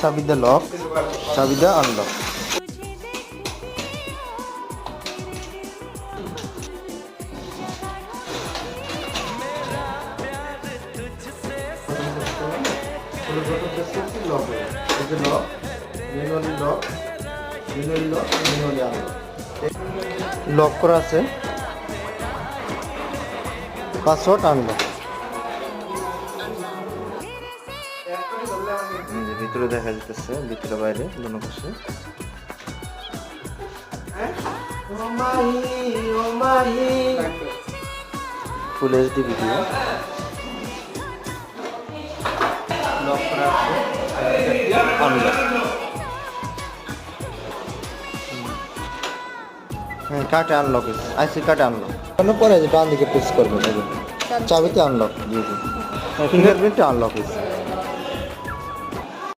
চাবিতে lock চাবিতে unlock lock করা আছে। পাসওয়ার্ড আনলক ভিতরে দেখা যেতেছে ভিতরে বাইরে দুনো পাশে। ফুল এইচডি ভিডিও লক করা আছে আনলক হ্যাঁ কাটে আনলক আইসি কাটে আনলক কোনো পরে ডান দিকে প্রেস যে। চাবিতে আনলক জি জি ফিঙ্গারপ্রিন্টে আনলক হয়েছে।